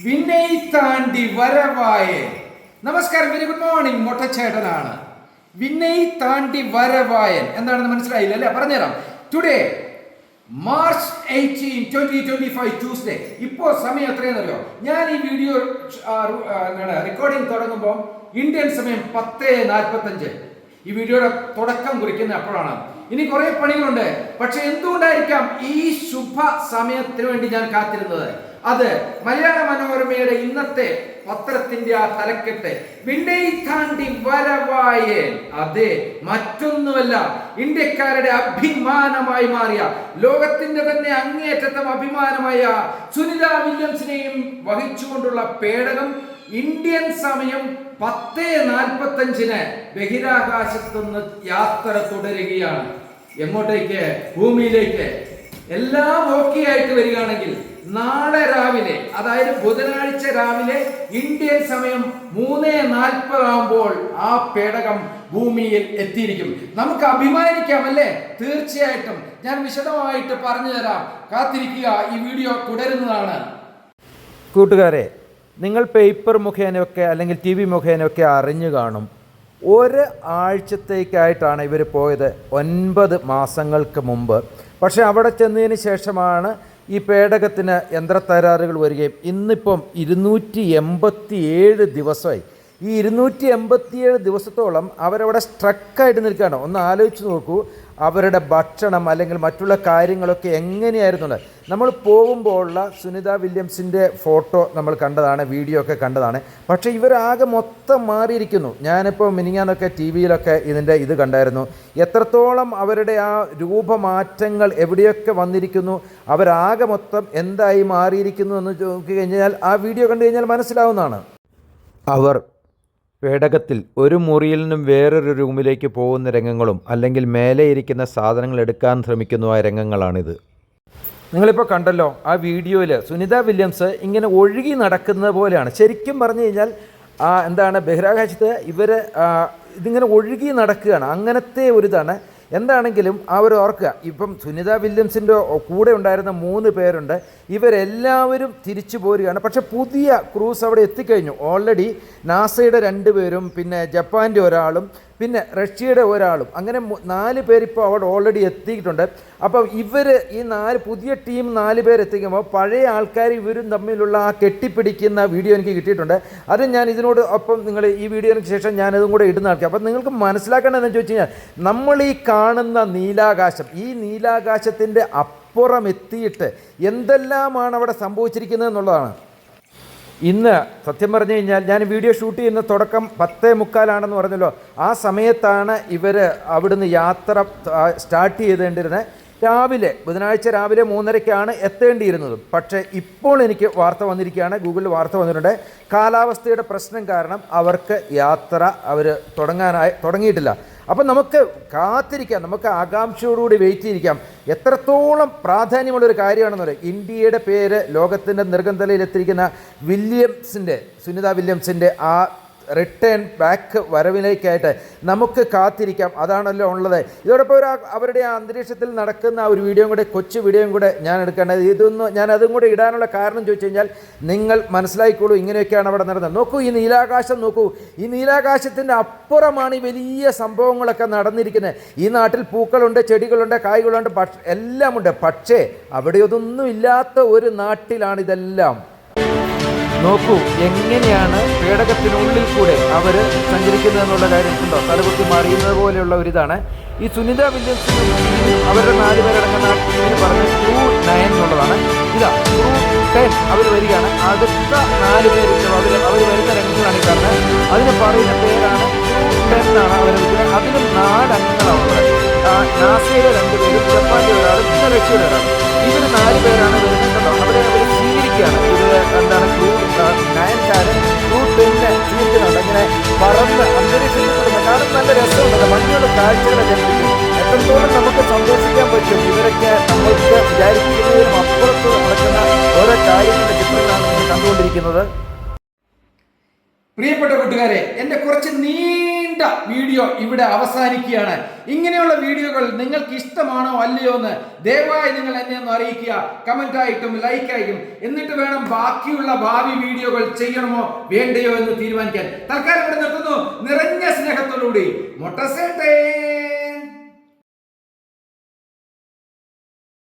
വിനയ് താണ്ടി വരവായേ. നമസ്കാരം വെരി ഗുഡ് മോർണിംഗ് മൊട്ടച്ചേട്ടനാണ്. വിനയ് താണ്ടി വരവായൻ. എന്താണെന്ന് മനസ്സിലായില്ല അല്ലേ? പറഞ്ഞുതരാം. Today March eighteen twenty twenty five Tuesday ഇപ്പോ സമയം എത്രയെന്നറിയോ ഞാൻ ഈ വീഡിയോ റെക്കോർഡിംഗ് തുടങ്ങുമ്പോൾ ഇന്ത്യൻ സമയം പത്ത് നാൽപ്പത്തഞ്ച്. ഈ വീഡിയോയുടെ തുടക്കം കുറിക്കുന്ന അപ്പോഴാണ്. ഇനി കുറെ പണികളുണ്ട്. പക്ഷെ എന്തുകൊണ്ടായിരിക്കാം ഈ ശുഭ സമയത്തിന് വേണ്ടി ഞാൻ കാത്തിരുന്നത്? അത് മലയാള മനോരമയുടെ ഇന്നത്തെ പത്രത്തിന്റെ ആ തലക്കെട്ട്. വിനയ് താണ്ടി അതെ മറ്റൊന്നുമല്ല ഇന്ത്യക്കാരുടെ അഭിമാനമായി മാറിയ ലോകത്തിന്റെ തന്നെ അങ്ങേയറ്റത്തെ അഭിമാനമായ സുനിത വില്യംസിനെയും വഹിച്ചുകൊണ്ടുള്ള പേടകം ഇന്ത്യൻ സമയം പത്ത് നാൽപ്പത്തഞ്ചിന് ബഹിരാകാശത്തുനിന്ന് യാത്ര തുടരുകയാണ്. എങ്ങോട്ടേക്ക്? ഭൂമിയിലേക്ക്. എല്ലാം ഓക്കെ ആയിട്ട് വരികയാണെങ്കിൽ നാളെ രാവിലെ അതായത് ബുധനാഴ്ച രാവിലെ ഇന്ത്യൻ സമയം മൂന്ന് നാൽപ്പതാകുമ്പോൾ ആ പേടകം ഭൂമിയിൽ എത്തിയിരിക്കും. നമുക്ക് അഭിമാനിക്കാം അല്ലേ? തീർച്ചയായിട്ടും. ഞാൻ വിശദമായിട്ട് പറഞ്ഞു തരാം. കാത്തിരിക്കുക ഈ വീഡിയോ തുടരുന്നതാണ്. കൂട്ടുകാരെ നിങ്ങൾ പേപ്പർ മുഖേനയൊക്കെ അല്ലെങ്കിൽ ടി വി മുഖേനയൊക്കെ അറിഞ്ഞു കാണും. ഒരു ആഴ്ചത്തേക്കായിട്ടാണ് ഇവർ പോയത്. ഒൻപത് മാസങ്ങൾക്ക് മുമ്പ്. പക്ഷേ അവിടെ ചെന്നതിന് ശേഷമാണ് ഈ പേടകത്തിന് യന്ത്രത്തകരാറുകൾ വരികയും ഇന്നിപ്പം ഇരുന്നൂറ്റി എൺപത്തി ഏഴ് ദിവസമായി. ഈ ഇരുന്നൂറ്റി എൺപത്തിയേഴ് ദിവസത്തോളം അവരവിടെ സ്ട്രക്കായിട്ട് നിൽക്കുകയാണ്. ഒന്ന് ആലോചിച്ച് നോക്കൂ അവരുടെ ഭക്ഷണം അല്ലെങ്കിൽ മറ്റുള്ള കാര്യങ്ങളൊക്കെ എങ്ങനെയായിരുന്നു നമ്മൾ പോകുമ്പോഴുള്ള സുനിത വില്യംസിന്റെ ഫോട്ടോ നമ്മൾ കണ്ടതാണ് വീഡിയോ ഒക്കെ കണ്ടതാണ്. പക്ഷേ ഇവരാകെ മൊത്തം മാറിയിരിക്കുന്നു. ഞാനിപ്പോൾ മിനിങ്ങാന്നൊക്കെ ടി വിയിലൊക്കെ ഇതിന്റെ ഇത് കണ്ടായിരുന്നു. എത്രത്തോളം അവരുടെ ആ രൂപമാറ്റങ്ങൾ എവിടെയൊക്കെ വന്നിരിക്കുന്നു അവരാകെ മൊത്തം എന്തായി മാറിയിരിക്കുന്നു എന്ന് നോക്കി കഴിഞ്ഞാൽ ആ വീഡിയോ കണ്ടു കഴിഞ്ഞാൽ മനസ്സിലാവുന്നതാണ്. അവർ പേടകത്തിൽ ഒരു മുറിയിൽ നിന്നും വേറൊരു റൂമിലേക്ക് പോകുന്ന രംഗങ്ങളും അല്ലെങ്കിൽ മേലെ ഇരിക്കുന്ന സാധനങ്ങൾ എടുക്കാൻ ശ്രമിക്കുന്നതായ രംഗങ്ങളാണിത്. നിങ്ങളിപ്പോൾ കണ്ടല്ലോ ആ വീഡിയോയിൽ സുനിത വില്യംസ് ഇങ്ങനെ ഒഴുകി നടക്കുന്നത് പോലെയാണ്. ശരിക്കും പറഞ്ഞു കഴിഞ്ഞാൽ ആ, എന്താണ് ബഹിരാകാശത്ത് ഇവർ ഇതിങ്ങനെ ഒഴുകി നടക്കുകയാണ്. അങ്ങനത്തെ ഒരിതാണ് എന്താണെങ്കിലും അവർ ഓർക്കുക. ഇപ്പം സുനിത വില്യംസിന്റെ കൂടെ ഉണ്ടായിരുന്ന മൂന്ന് പേരുണ്ട്. ഇവരെല്ലാവരും തിരിച്ചു പോരുകയാണ്. പക്ഷേ പുതിയ ക്രൂസ് അവിടെ എത്തിക്കഴിഞ്ഞു. ഓൾറെഡി നാസയുടെ രണ്ട് പേരും പിന്നെ ജപ്പാന്റെ ഒരാളും പിന്നെ റഷ്യയുടെ ഒരാളും. അങ്ങനെ നാല് പേരിപ്പോൾ അവിടെ ഓൾറെഡി എത്തിയിട്ടുണ്ട്. അപ്പം ഇവർ ഈ നാല് പുതിയ ടീം നാല് പേര് എത്തിക്കുമ്പോൾ പഴയ ആൾക്കാർ ഇവരും തമ്മിലുള്ള ആ കെട്ടിപ്പിടിക്കുന്ന വീഡിയോ എനിക്ക് കിട്ടിയിട്ടുണ്ട്. അത് ഞാൻ ഇതിനോട് ഒപ്പം നിങ്ങൾ ഈ വീഡിയോയ്ക്ക് ശേഷം ഞാനതും കൂടെ ഇടുന്ന ആൾക്കാർ അപ്പം നിങ്ങൾക്ക് മനസ്സിലാക്കേണ്ടതെന്ന് ചോദിച്ചു കഴിഞ്ഞാൽ നമ്മൾ ഈ കാണുന്ന നീലാകാശം ഈ നീലാകാശത്തിന്റെ അപ്പുറം എത്തിയിട്ട് എന്തെല്ലാമാണ് അവിടെ സംഭവിച്ചിരിക്കുന്നത് എന്നുള്ളതാണ്. ഇന്ന് സത്യം പറഞ്ഞു കഴിഞ്ഞാൽ ഞാൻ വീഡിയോ ഷൂട്ട് ചെയ്യുന്ന തുടക്കം പത്തേ മുക്കാലാണെന്ന് പറഞ്ഞല്ലോ. ആ സമയത്താണ് ഇവർ അവിടുന്ന് യാത്ര സ്റ്റാർട്ട് ചെയ്തേണ്ടിരുന്നത് രാവിലെ ബുധനാഴ്ച രാവിലെ മൂന്നരയ്ക്കാണ് എത്തേണ്ടിയിരുന്നത്. പക്ഷേ ഇപ്പോൾ എനിക്ക് വാർത്ത വന്നിരിക്കുകയാണ് ഗൂഗിളിൽ വാർത്ത വന്നിട്ടുണ്ട്. കാലാവസ്ഥയുടെ പ്രശ്നം കാരണം അവർക്ക് യാത്ര അവർ തുടങ്ങാനായി തുടങ്ങിയിട്ടില്ല. അപ്പം നമുക്ക് കാത്തിരിക്കാം നമുക്ക് ആകാംക്ഷയോടുകൂടി വെയിറ്റ് ചെയ്തിരിക്കാം. എത്രത്തോളം പ്രാധാന്യമുള്ളൊരു കാര്യമാണെന്ന് പറയുക ഇന്ത്യയുടെ പേര് ലോകത്തിന്റെ നിർഗന്ധലയിലെത്തിയിരിക്കുന്ന വില്യംസിന്റെ സുനിത വില്യംസിന്റെ ആ റിട്ടേൺ ബാക്ക് വരവിലേക്കായിട്ട് നമുക്ക് കാത്തിരിക്കാം. അതാണല്ലോ ഉള്ളത്. ഇതോടൊപ്പം ഒരു അവരുടെ ആ അന്തരീക്ഷത്തിൽ നടക്കുന്ന ഒരു വീഡിയോയും കൂടെ കൊച്ചു വീഡിയോയും കൂടെ ഞാൻ എടുക്കേണ്ടത്. ഇതൊന്നും ഞാൻ അതും കൂടെ ഇടാനുള്ള കാരണം ചോദിച്ചു കഴിഞ്ഞാൽ നിങ്ങൾ മനസ്സിലാക്കിക്കോളൂ ഇങ്ങനെയൊക്കെയാണ് അവിടെ നടന്നത്. നോക്കൂ ഈ നീലാകാശം നോക്കൂ. ഈ നീലാകാശത്തിന്റെ അപ്പുറമാണ് ഈ വലിയ സംഭവങ്ങളൊക്കെ നടന്നിരിക്കുന്നത്. ഈ നാട്ടിൽ പൂക്കളുണ്ട് ചെടികളുണ്ട് കായ്കളുണ്ട് പക്ഷ എല്ലാമുണ്ട്. പക്ഷേ അവിടെ അതൊന്നും ഇല്ലാത്ത ഒരു നാട്ടിലാണ് ഇതെല്ലാം നോക്കൂ എങ്ങനെയാണ് പേടകത്തിനുള്ളിൽ കൂടെ അവർ സഞ്ചരിക്കുന്നത് എന്നുള്ള കാര്യം ഉണ്ടോ തലകുത്തി മറിയുന്നത് പോലെയുള്ള ഒരിതാണ്. ഈ സുനിത വില്യംസ് അവരുടെ നാല് പേരടങ്ങുന്ന ടീമിന് പറഞ്ഞ ടു നയൻ എന്നുള്ളതാണ്. ഇതാ ടു ടെൻ അവർ വരികയാണ്. അടുത്ത നാല് പേര് അവർ അവർ വരുന്ന രംഗങ്ങളാണ് ഈ കാരണം അതിന് പറയുന്ന പേരാണ് ടു ടെൻ എന്നാണ് അവർ വിളിക്കുന്നത്. അതിന് നാല് അംഗങ്ങളാണ് രണ്ട് പേരും ജപ്പാന്റെ ഒരാളും പിന്നെ റഷ്യയുടെ ഒരാളും. ഇവർ നാല് പേരാണ് വരുന്നത്. കേട്ടോ ഇത് എന്താണ് ക്രൂ നയൻകാരൻ ക്രൂ ടെന്നെ സ്വീകരിക്കുന്നുണ്ട് ഇങ്ങനെ പറന്ന് അന്തരീക്ഷത്തിൽ കിടന്ന് നല്ല രസമുണ്ട് മഞ്ഞുള്ള കാഴ്ചകളൊക്കെ എത്രത്തോളം നമുക്ക് സന്തോഷിക്കാൻ പറ്റും. ഇവരൊക്കെ നമ്മൾക്ക് വിചാരിക്കുന്നതിനും അപ്പുറത്ത് നടക്കുന്ന ഓരോ കാര്യങ്ങളുടെ ചിത്രങ്ങളാണ് നമ്മൾ കണ്ടുകൊണ്ടിരിക്കുന്നത്. പ്രിയപ്പെട്ട കൂട്ടുകാരെ എന്റെ കുറച്ച് നീണ്ട വീഡിയോ ഇവിടെ അവസാനിക്കുകയാണ്. ഇങ്ങനെയുള്ള വീഡിയോകൾ നിങ്ങൾക്ക് ഇഷ്ടമാണോ അല്ലയോ എന്ന് ദയവായി നിങ്ങൾ എന്നെ ഒന്ന് അറിയിക്കുക. കമന്റ് ആയിട്ടും ലൈക്ക് ആയിട്ടും. എന്നിട്ട് വേണം ബാക്കിയുള്ള ഭാവി വീഡിയോകൾ ചെയ്യണമോ വേണ്ടയോ എന്ന് തീരുമാനിക്കാൻ. തൽക്കാലം ഇവിടെ നിർത്തുന്നു. നിറഞ്ഞ സ്നേഹത്തോടുകൂടി. മൊട്ടസേട്ടേ